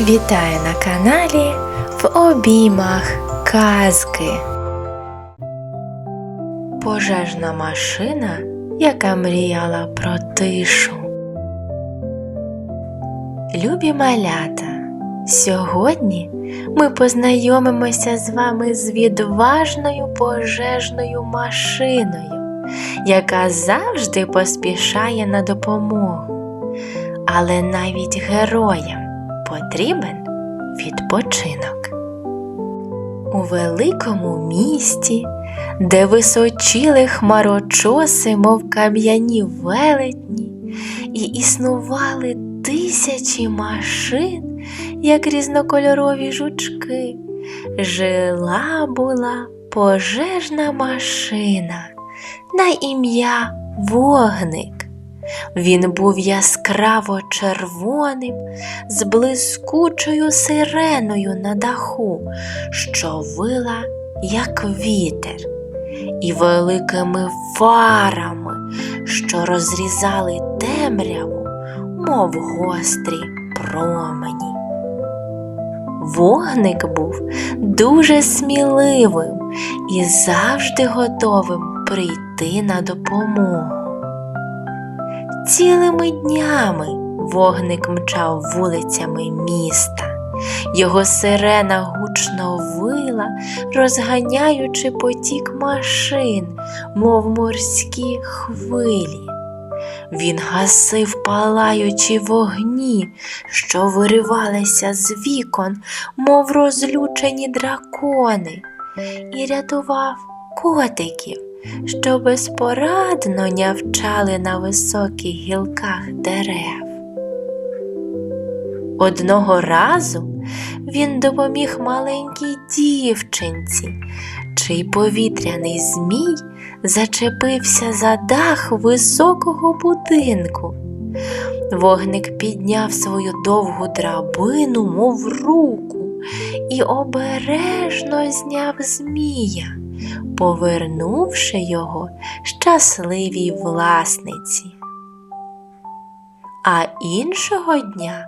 Вітаю на каналі в обіймах казки. Пожежна машина, яка мріяла про тишу. Любі малята, сьогодні ми познайомимося з вами з відважною пожежною машиною, яка завжди поспішає на допомогу. Але навіть героям потрібен відпочинок. У великому місті, де височіли хмарочоси, мов кам'яні велетні, і існували тисячі машин, як різнокольорові жучки, жила була пожежна машина на ім'я Вогник. Він був яскраво червоним, з блискучою сиреною на даху, що вила, як вітер, і великими фарами, що розрізали темряву, мов гострі промені. Вогник був дуже сміливим і завжди готовим прийти на допомогу. Цілими днями вогник мчав вулицями міста. Його сирена гучно вила, розганяючи потік машин, мов морські хвилі. Він гасив палаючі вогні, що виривалися з вікон, мов розлючені дракони, і рятував котиків що безпорадно нявчали на високих гілках дерев. Одного разу він допоміг маленькій дівчинці, чий повітряний змій зачепився за дах високого будинку. Вогник підняв свою довгу драбину, мов руку, і обережно зняв змія повернувши його щасливій власниці. А іншого дня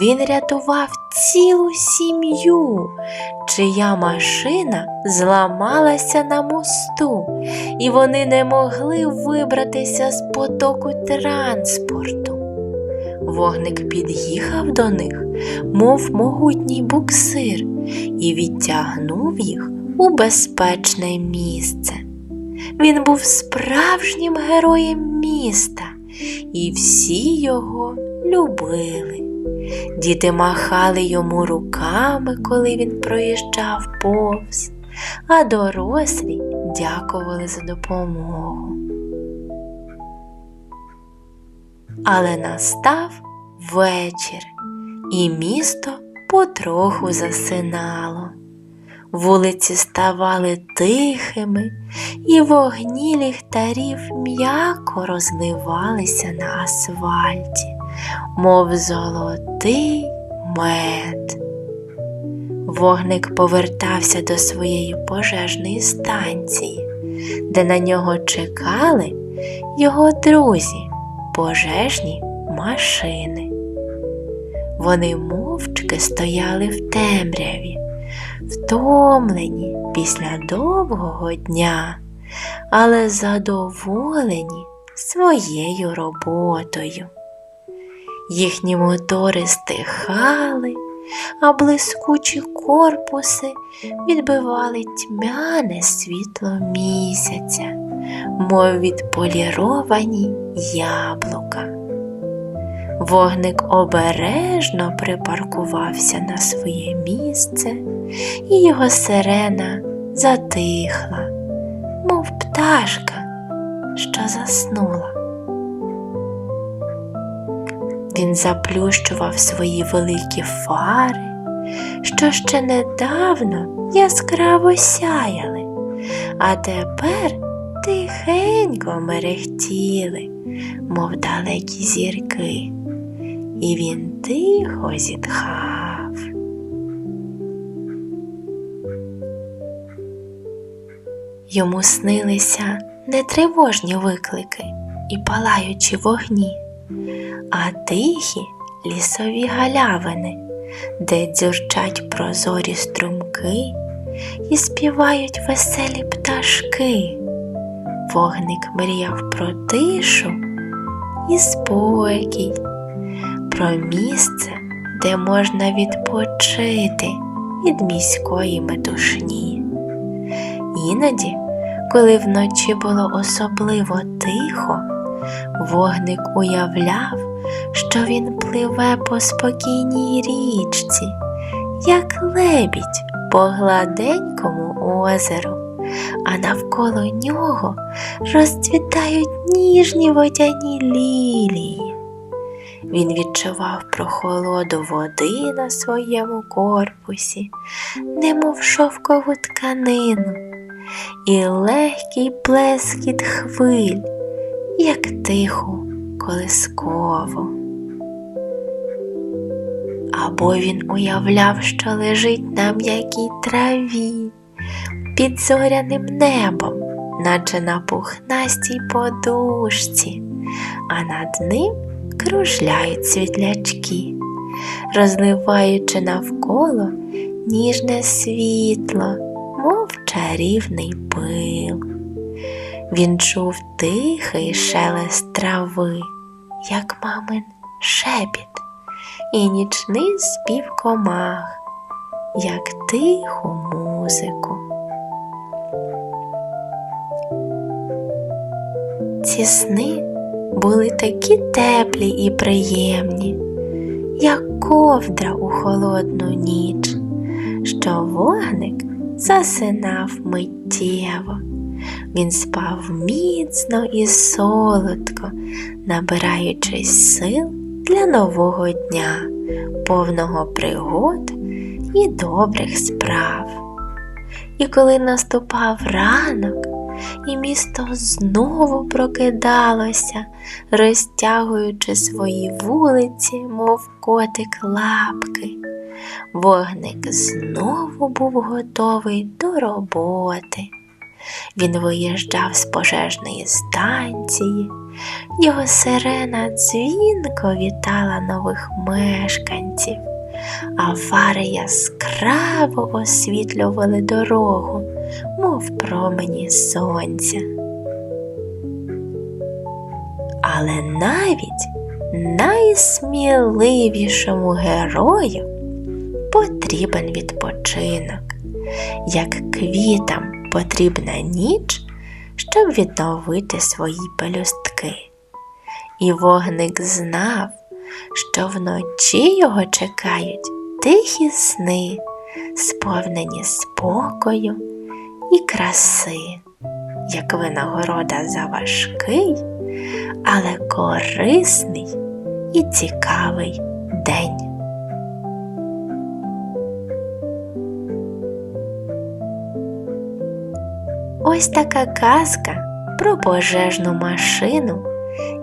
він рятував цілу сім'ю, чия машина зламалася на мосту, і вони не могли вибратися з потоку транспорту. Вогник під'їхав до них, мов могутній буксир, і відтягнув їх у безпечне місце. Він був справжнім героєм міста, і всі його любили. Діти махали йому руками, коли він проїжджав повз, а дорослі дякували за допомогу. Але настав вечір, і місто потроху засинало. Вулиці ставали тихими, і вогні ліхтарів м'яко розливалися на асфальті, мов золотий мед. Вогник повертався до своєї пожежної станції, де на нього чекали його друзі, пожежні машини. Вони мовчки стояли в темряві втомлені після довгого дня, але задоволені своєю роботою. Їхні мотори стихали, а блискучі корпуси відбивали тьмяне світло місяця, мов відполіровані яблука. Вогник обережно припаркувався на своє місце, і його сирена затихла, мов пташка, що заснула. Він заплющував свої великі фари, що ще недавно яскраво сяяли, а тепер тихенько мерехтіли, мов далекі зірки і він тихо зітхав. Йому снилися не тривожні виклики і палаючі вогні, а тихі лісові галявини, де дзюрчать прозорі струмки і співають веселі пташки. Вогник мріяв про тишу і спокій, про місце, де можна відпочити від міської метушні. Іноді, коли вночі було особливо тихо, вогник уявляв, що він пливе по спокійній річці, як лебідь по гладенькому озеру, а навколо нього розцвітають ніжні водяні лілії. Він відчував прохолоду води на своєму корпусі, немов шовкову тканину, і легкий плескіт хвиль, як тиху колискову. Або він уявляв, що лежить на м'якій траві під зоряним небом, наче на пухнастій подушці, а над ним кружляють світлячки, розливаючи навколо ніжне світло, мов чарівний пил. Він чув тихий шелест трави, як мамин шепіт, і нічний спів комах, як тиху музику. Ці сни були такі теплі і приємні, як ковдра у холодну ніч, що вогник засинав миттєво. Він спав міцно і солодко, набираючись сил для нового дня, повного пригод і добрих справ. І коли наступав ранок, і місто знову прокидалося, розтягуючи свої вулиці, мов котик лапки. Вогник знову був готовий до роботи. Він виїжджав з пожежної станції, його сирена дзвінко вітала нових мешканців, а фари яскраво освітлювали дорогу, мов промені сонця. Але навіть найсміливішому герою потрібен відпочинок, як квітам потрібна ніч, щоб відновити свої пелюстки. І вогник знав, що вночі його чекають тихі сни, сповнені спокою і краси, як винагорода за важкий, але корисний і цікавий день. Ось така казка про пожежну машину,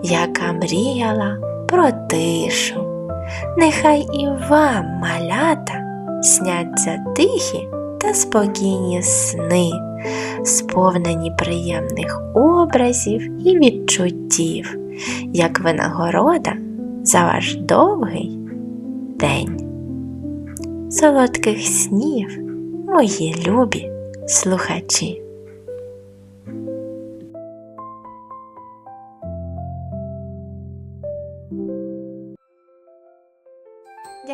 яка мріяла про тишу. Нехай і вам, малята, сняться тихі та спокійні сни, сповнені приємних образів і відчуттів, як винагорода за ваш довгий день. Солодких снів, мої любі слухачі!